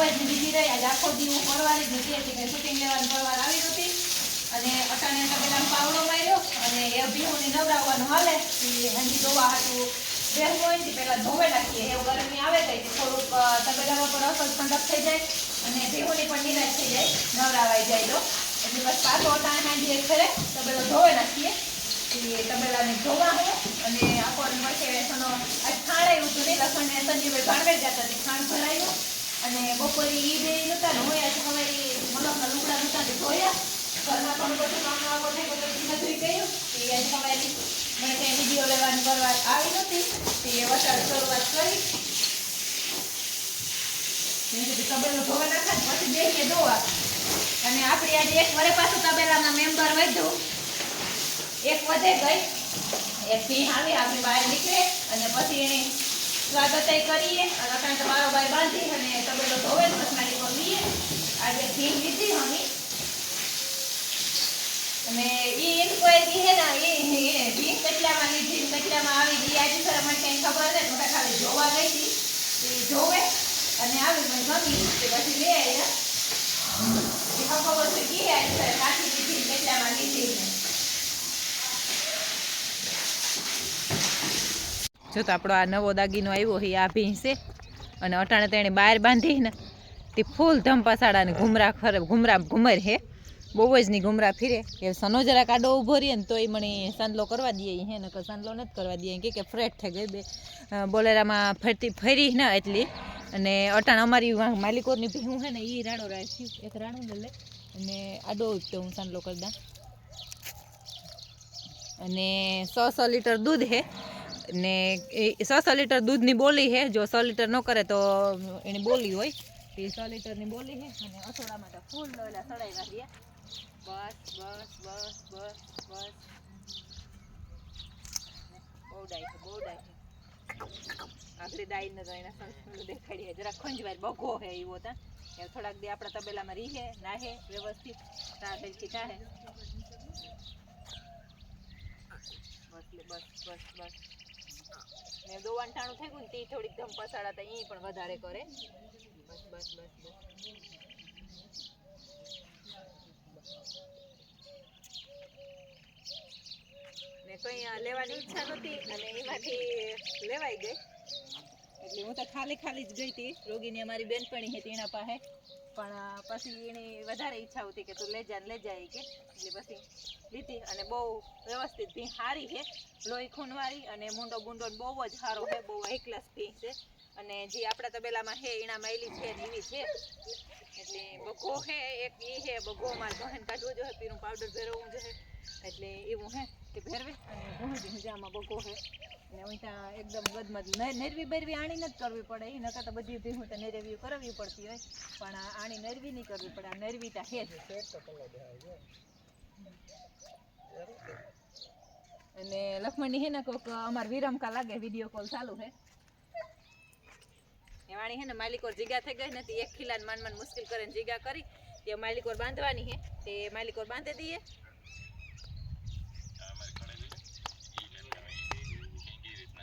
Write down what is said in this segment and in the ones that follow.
બહુ જ બીજી રહી. આજે આખો દિવસ ફરવાની જ નથી હતી કે શૂટિંગ લેવાની ફરવા આવી નહોતી અને અટાણે તબેલામાં પાવડો માર્યો અને એ ભીહોને નવડાવવાનું હાલે. હજી હાટું બેસવું હોય ને પેલા ધોવે નાખીએ. એવું ગરમી આવે તો થોડુંક તબેલામાં પણ અસર ઠંડક થઈ જાય અને ભીહોની પણ નિરાશ થઈ જાય. નવડાવાઈ જાય તો. એટલે બસ પાછો અટાણે એક ફેરે તબેલો ધોવે નાખીએ. એ તબેલાને ધોવા હે. અને આખો સનો આજ ખાણ આવ્યું હતું નહીં લસણ ને સંજીવભાઈ ભાણવે જતા હતી. ખાણ ભરાયું. અને બપોરે ઈ બે નહોતા ને હોય સવારે મલકના લુગડા નહોતા ને ધોયા. ઘરમાં પણ બધું કામ થાય બધું બધું કર્યું. એ આજે સવારે મેં કઈ વીડિયો લેવાની કરવા આવી નથી તે વટાળ શરૂઆત કરી. મેં તબેલો ધોવા નાખા ને પછી બેસીએ ધોવા. અને આપણી આજે એક વરે પાછું તબેલામાં મેમ્બર વધ્યું. એક વધે ગઈ. એક ભીહ આવી, આપણી બહાર નીકળે. અને પછી એને સ્વાગત કરીએ અને અટાણે તો મારો ભાઈ બાંધી અને તબેલો ધોવે ને પછી મારી પર લઈએ આજે ભીહ લીધી હમી અને ઈ ઇન્ક્વાયરી હે ને, એ એ ભીહ કેટલામાં લીધી ને કેટલામાં આવી ઈ આજે સર મને કંઈ ખબર નથી. હું તો ખાલી જોવા ગઈ હતી. એ જોવે અને આવી મને ગમી. તે પછી લઈ આવ્યા. એ ખબર છે કે આજે સર કાચી લીધી ને કેટલામાં લીધી જો તો આપણો આ નવો દાગીનો આવ્યો છે, આ ભીંસે અને અટાણે તેણે બહાર બાંધીને તે ફૂલ ધંપાસાડા ને ઘુમરા ખરે ઘુમરા ઘુમર હે બહુ જ નહીં ઘુમરા ફીરે. એ સનો જરા કાડો ઊભો રહીએ ને તો એ મને સાંદલો કરવા દઈએ હે ને સાંદલો નથી કરવા દઈએ કે કે ફ્રેટ થઈ ગઈ બે. બોલેરામાં ફરતી ફરી ને એટલી. અને અટાણ અમારી માલિકોની ભીહું હે ને એ રાડો રાખ્યું. એક રાણો લે. અને આડો તો હું સાંદલો કરી દઉં. અને સો સો લીટર દૂધ હે ને એ સો સો લીટર દૂધની બોલી છે. જો સો લીટર ન કરે તો એની બોલી હોય. એ સો લીટરની બોલી છે અને અસોડામાં તો ફૂલ ઓલા સડાઈ રાખીએ બસ બસ બસ બસ બસ. ને બહુ ડાય છે, બહુ ડાય છે. આગળ ડાઈ ને તો એના સંસ્કૃત દેખાડીએ. જરા ખંજવાર બગો હે એવો તા. એ થોડાક દી આપણા તબેલામાં રીહે નાહે, વ્યવસ્થિત. તા હરખી થાહે બસ લે, બસ બસ બસ. ને ટાણું થઈ ગયું ને થોડીક ધમ પસાડા તો ઈ પણ વધારે કરે. બસ બસ બસ બસ. ને કઈ લેવાની ઈચ્છા નહોતી અને એમાંથી લેવાઈ ગઈ. એટલે હું તો ખાલી ખાલી જ ગઈ હતી. રોગીની અમારી બેનપણી હતી એના પાસે. પણ પછી એની વધારે ઈચ્છા હતી કે તું લઈ જા લઈ જાય કે. એટલે પછી લીધી અને બહુ વ્યવસ્થિત ભીં સારી છે. લોહી ખૂનવાળી અને મૂંડો બુંડો બહુ જ સારો છે. બહુ હાઈ ક્લાસ ભી છે. અને જે આપણા તબેલામાં છે, એના માયલી છે ને એવી છે. એટલે બગો છે, એક એ છે બગો મારે બહેન કાઢવો જોઈએ પીરું પાવડર ભેરવવું જોઈએ એટલે એવું હે કે ભેરવે. અને જ મજામાં બગો છે ને હું ત્યાં એકદમ ગદમદ ન- નરવી બરવી આણી નથી કરવી પડે. એ નકર તો બધી ભીહું તો નરવી કરાવવી પડતી હોય. પણ આણી નરવી નહીં કરવી પડે. આ નરવી ત્યાં હે જ. અને લક્ષ્મણની હે ને કોક અમાર વિરમકા લાગે વીડિયો કોલ ચાલુ હે. એ વાણી હે ને માલિકોર જીગા થઈ ગઈ નથી એક ખીલાને માન માન મુશ્કેલ કરીને જીગા કરી. તે માલિકોર બાંધવાની હે. તે માલિકોર બાંધી દઈએ.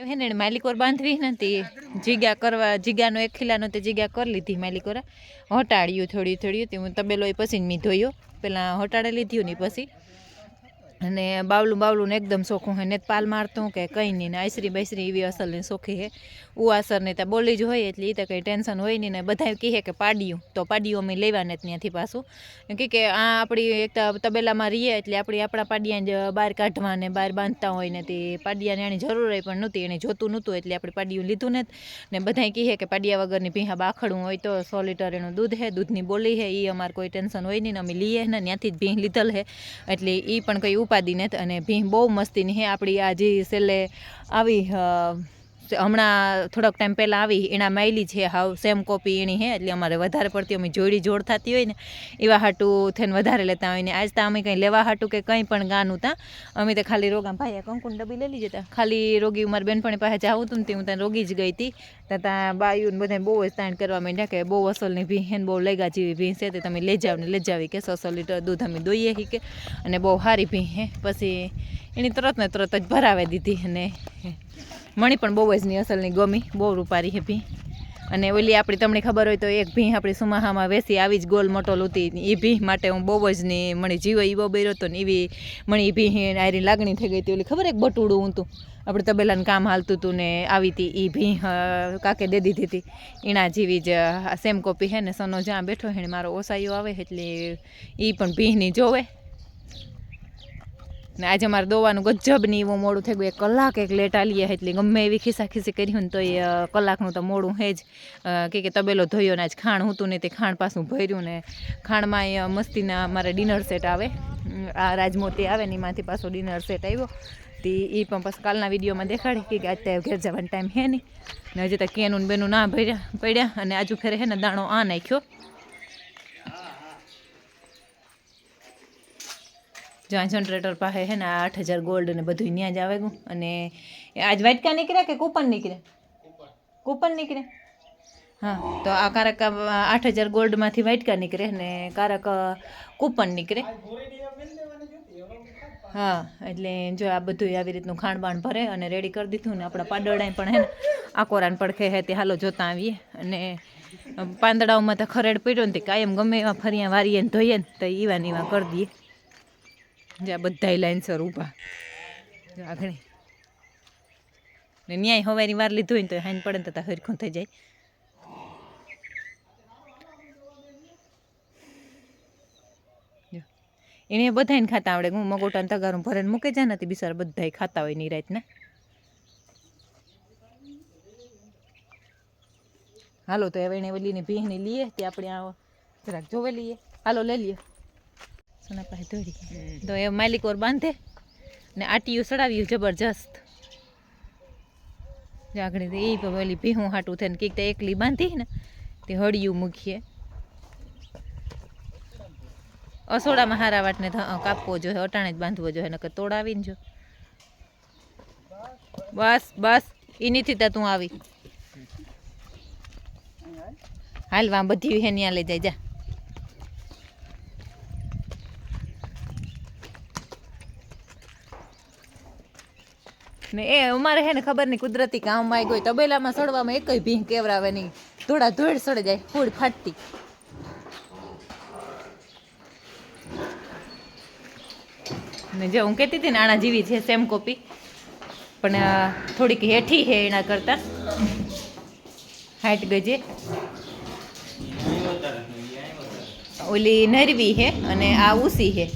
ને માલિકોર બાંધવી નથી. જીગા કરવા જીગાનો એક ખીલાનો તે જીગા કરી લીધી માલિકોરા. હટાડ્યું થોડી થોડી તે હું તબેલો પછી મી ધોયો. લીધ્યું હટાડી લીધું ને પછી. અને બાવલું બાવલું એકદમ શોખું હે. ને પાલ મારતું કે કંઈ નહીં ને આઈસરી બાઈસરી એવી અસલની ને હે. હે અસર ને ત્યાં બોલી જ હોય એટલે એ તો કંઈ ટેન્શન હોય નહીં ને બધા કહે કે પાડ્યું. તો પાડ્યું અમે લેવાને જ ત્યાંથી પાછું. કે કે આ આપણી એક તબેલામાં રહીએ એટલે આપણી આપણા પાડિયા જ બહાર કાઢવા ને બહાર બાંધતા હોય ને તે પાડિયાને એની જરૂર પણ નહોતી, એને જોતું નહોતું એટલે આપણે પાડિયું લીધું ને ને બધાય કહે કે પાડિયા વગરની ભીહા બાખડું હોય તો સો લીટર એનું દૂધ હે, દૂધની બોલી હે એ અમારે કોઈ ટેન્શન હોય નહીં ને અમે લઈએ ને ત્યાંથી જ ભીહ લીધેલ હે. એટલે એ પણ કંઈ ઉપાદી નથી અને ભીહ બહુ મસ્તીની હે આપણી આજે છેલ્લે આવી હમણાં થોડોક ટાઈમ પહેલાં આવી એના માયલી છે હાવ સેમ કોપી એની હે, એટલે અમારે વધારે પડતી અમે જોડી જોડ થતી હોય ને, એવા હાટું થઈને વધારે લેતા હોય ને. આજ તો અમે કંઈ લેવા હાટું કે કંઈ પણ ગાનું તા. અમે તો ખાલી રોગા ભાઈ કંકુન ડબ્બી લઈ લીધી ખાલી રોગી મારી બેનપણી પાસે જાવું હતું ને હું ત્યાં રોગી જ ગઈ હતી ત્યાં ત્યાં બાયું બધાને બહુ જ તાણ કરવા માંડ્યા કે બહુ અસલની ભી હેન બહુ લેગા જેવી ભીંસ છે તે તમે લઈ જાવ ને લઈ જાવી કે સો લીટર દૂધ અમે દોઈએ કે. અને બહુ સારી ભી હે. પછી એની તરત ને તરત જ ભરાવી દીધી અને મણી પણ બહુ જ ની અસલની ગમી, બહુ રૂપારી હે ભી. અને ઓલી આપણી તમને ખબર હોય તો એક ભી આપણી સુમાહામાં વેસી આવી જ ગોલ મોટોલ હતી એ ભી માટે હું બહુ જ ની મણી જીવો એવો બેરો હતો ને એવી મણી ભી આરી લાગણી થઈ ગઈ હતી. ઓલી ખબર એક બટુડું હતું આપણે તબેલાનું કામ હાલતું હતું ને આવી હતી એ ભી કાકે દે દીધી હતી એના જેવી જ સેમ કોપી હે ને, સનો જ્યાં બેઠો હે મારો ઓસાયો આવે એટલે એ પણ ભીની જોવે. ને આજે મારે દોવાનું ગજબની એવું મોડું થઈ ગયું. એક કલાક એક લેટ આલીએ એટલે ગમે એવી ખિસ્સા ખિસ્સી કરી હોય ને તો એ કલાકનું તો મોડું હે જ. કે કે તબેલો ધોયો ને આજ ખાણ હતું ને તે ખાણ પાછું ભર્યું ને ખાણમાં મસ્તીના મારે ડિનર સેટ આવે. આ રાજમોતી આવે ને એમાંથી પાછો ડિનર સેટ આવ્યો. તે એ પણ પછી કાલના વિડીયોમાં દેખાડી કે આજ ત્યાં ઘેર જવાનો ટાઈમ હે નહીં. ને હજી તો કેનું બેનું ના ભર્યા, પડ્યા અને આજુ ફેરે હે ને દાણો આ નાખ્યો. જ્યાં જનરેટર પાસે હે ને આ આઠ હજાર ગોલ્ડ ને બધું ત્યાં જ આવે ગયું અને આજ વાટકા નીકળ્યા કે કૂપન નીકળ્યા? કૂપન નીકળ્યા. હા, તો આ કારક આઠ હજાર ગોલ્ડમાંથી વાટકા નીકળે ને કારક કૂપન નીકળે. હા, એટલે જો આ બધું આવી રીતનું ખાણબાણ ભરે અને રેડી કરી દીધું ને આપણા પાંદડાય પણ હે ને આકોરાન પડખે હે તે હાલો જોતા આવીએ. અને પાંદડાઓમાં તો ખરેડ પડ્યો ને તે કાયમ ગમે એવા ફરિયા વારીએ ને ધોઈએ ને તો એવા ને એવા કરી દઈએ. જે બધા બધાય લાઈનસર ઊભા. આગળ. ને ન્યાય હવારી વાર લીધું હોય તો હાઈન પડે ને તો હરખું થઈ જાય. એને બધાને ખાતા આવડે. હું મગોટાને તગારું ભરે મૂકે જાય નથી બિચારા બધાય ખાતા હોયની રાતના. હાલો, તો હવે એને વલીને ભીહની લઈએ, તે આપણે આ જરાક જોવે લઈએ. હાલો, લઈ લઈએ. સોના પાસે દોડી તો એ માલિક ઓર બાંધે ને આટીયું સડાવ્યું જબરજસ્ત. જાગડી એ પેલી ભીહું હાટું થઈને કંઈક તો એકલી બાંધી ને તે હળિયું મૂકીએ. અસોડામાં હારા વાટને કાપવો જોઈએ અટાણે જ બાંધવો જોઈએ નકર તોડાવીને જો. બસ બસ એનીથી તા તું આવી. હાલવા બધી હે ન્યા લઈ જાય જા. ને એ અમારે હે ને ખબર નહીં કુદરતી કામમાં આવી ગઈ તબેલામાં સડવામાં એકય ભીંગ કેવરાવે નહીં. ધોળા ધોળ સડે જાય, ફૂડ ફાટતી. ને જે હું કહેતી હતી ને, આણા જેવી છે સેમ કોપી. પણ થોડીક હેઠી છે એના કરતાં. હાઈટ ગજે. ઓલી નરવી છે અને આ ઉસી છે.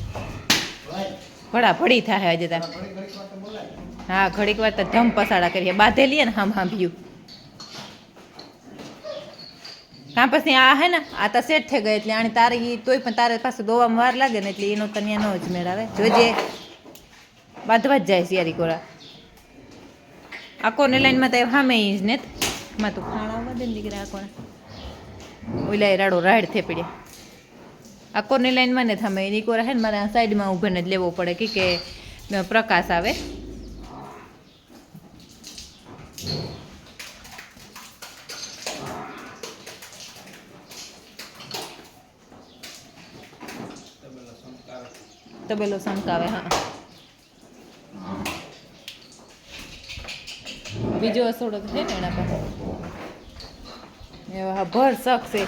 ભડા ભડી થાય આજે તા હા, ઘડીક વાર તો ધમ પસાડા કરીએ. બાંધેલી ને હામ હાંભ્યું કાં પછી આ હે ને, આ તો સેટ થઈ ગઈ એટલે આને તારે એ તોય પણ તારે પાસે દોવામાં વાર લાગે ને એટલે એનો તને નો જ મેળ આવે જોજે. બાંધવા જ જાય સિયારી કોરા આકોને લાઈનમાં તો સામે જ ને માં તું ખાણા દે ને દીકરા આકોને ઓલા રાડો રાડ થઈ પડ્યા આકોરની લાઈનમાં ને થામે એની કોરા હે ને મારે આ સાઈડમાં ઊભીને જ લેવો પડે કે કે પ્રકાશ આવે. તબેલો સંકાવે હા. બીજો અસોડો છે ને એના પર. એવા ભર છે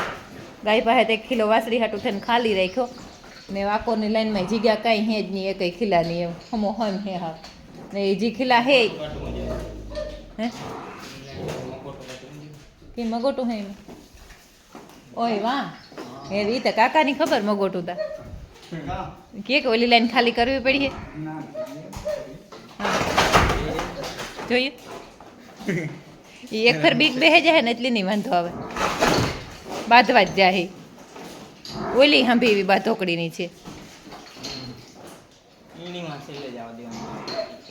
ગાય પાસે એક કિલો વાસળી હાટું થઈને ખાલી રાખ્યો. ને વાકોની લાઈનમાં જીગ્યા કાંઈ હે જ નહીં, એ કંઈ ખીલા નહીં એમ. હમો હમ હે હા. ને એ જે ખીલા હે હે? કે મગોટું હે ઓય વાહ. એ રીતે કાકાની ખબર મગોટું તા. કે કે ઓલી લાઈન ખાલી કરવી પડી. જોયું એ એક ફર બીક બેહે જાય ને એટલી નહીં વાંધો આવે. બાંધવા જ જાહે. ઓલી હાંભી એવી બાધોકડીની છે.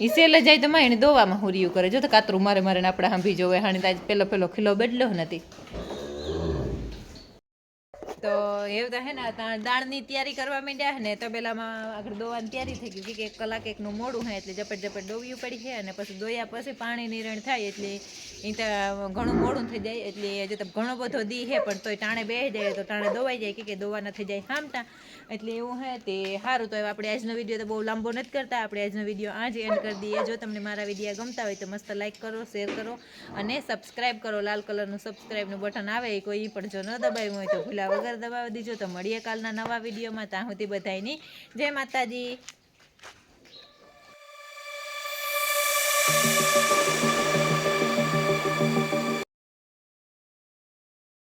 ઈ સેલે જાય તો માં એને દોવામાં હુરિયું કરે. જો તો કાતરું મારે મારે આપણે હાંભી જોવે. હાણી તાજ પેલો પેલો ખીલો બદલ્યો નથી. તો એવું તો હે ને તા દાળની તૈયારી કરવા માંડ્યા ને તબેલામાં આગળ દોવાની તૈયારી થઈ ગઈ કે એક કલાક એકનું મોડું હે એટલે ઝપટ ઝપટ ડોવ્યું પડી છે અને પછી દોયા પછી પાણી નિરણ થાય એટલે એ તો ઘણું મોડું થઈ જાય એટલે હજુ તો ઘણો બધો દી હે પણ તોય ટાણે બે જાય તો ટાણે દોવાઈ જાય કે દોવા દોવાના થઈ જાય હામટા. એટલે એવું હે તે સારું તો આપણે આજનો વીડિયો તો બહુ લાંબો નથી કરતા. આપણે આજનો વીડિયો આજ એન્ડ કરી દઈએ. જો તમને મારા વીડિયો ગમતા હોય તો મસ્ત લાઈક કરો શેર કરો અને સબસ્ક્રાઈબ કરો. લાલ કલરનું સબસ્ક્રાઈબનું બટન આવે કોઈ પણ જો ન દબાવ્યું હોય તો ભૂલા વગર દબાવી દીજો તો મળીએ કાલના નવા વિડીયોમાં. ત્યાં સુધી બધાની જય માતાજી.